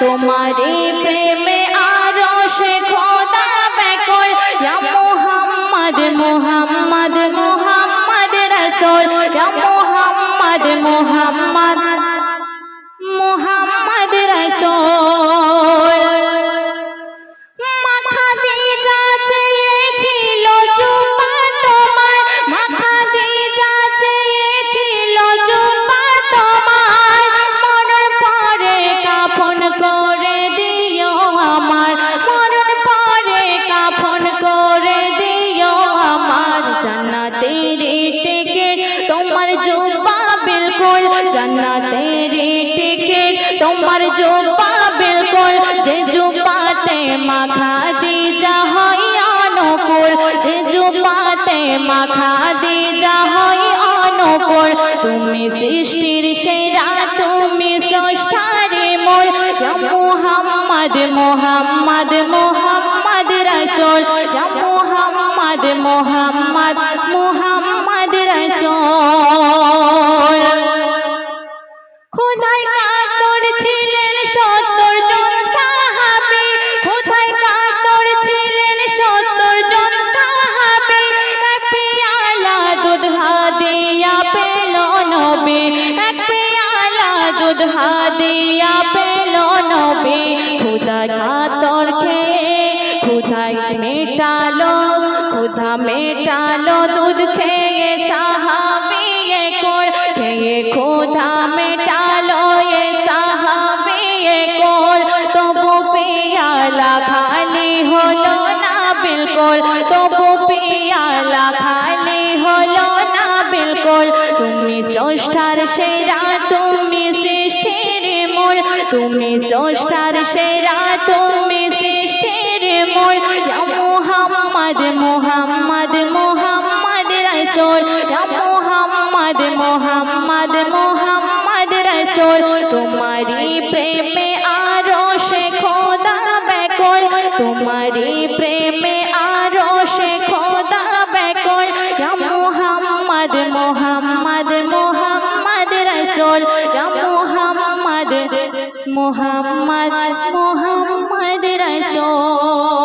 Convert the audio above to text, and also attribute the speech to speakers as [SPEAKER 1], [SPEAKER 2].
[SPEAKER 1] তোমারে প্রেমে আরও সে খোদা ব্যাকুল ইয়া মুহাম্মদ মুহাম্মদ মুহাম্মদ রাসূল। ইয়া মুহাম্মদ মুহাম্মদ জান্নাতের টিকিট তোমার বিলকুল, যে মাখা দি যা মাখা দি তুমি সৃষ্টির সেরা, তুমি স্রষ্টারে মোর মুহাম্মদ মুহাম্মদ মুহাম্মদ রাসূল মুহাম্মদ মুহাম্মদ মুহাম্মদ দুধ হাদিয়া পেল নবী, খোদা খেয়ে খোদাই খোদা দুধ খেয়ে খেয়ে, খোদা এ তবু পিয়ালা খালি হলো না বিলকুল, তবু পিয়ালা খালি না বিলকুল। তুমি স্রষ্টার সেরা, তুমি সৃষ্টির মূল। তুমি স্রষ্টার সেরা, তুমি সৃষ্টির মূল। মুহাম্মদ মুহাম্মদ মুহাম্মদ রাসূল। মুহাম্মদ মুহাম্মদ মুহাম্মদ রাসূল। তোমারি প্রেমে আরও সে খোদা বেকল তোমারি প্রেমে আরও সে খোদা ইয়া মুহাম্মদ মুহাম্মদ মুহাম্মদ রাসূল। মুহাম্মদ মোহাম্মদ রাসূল।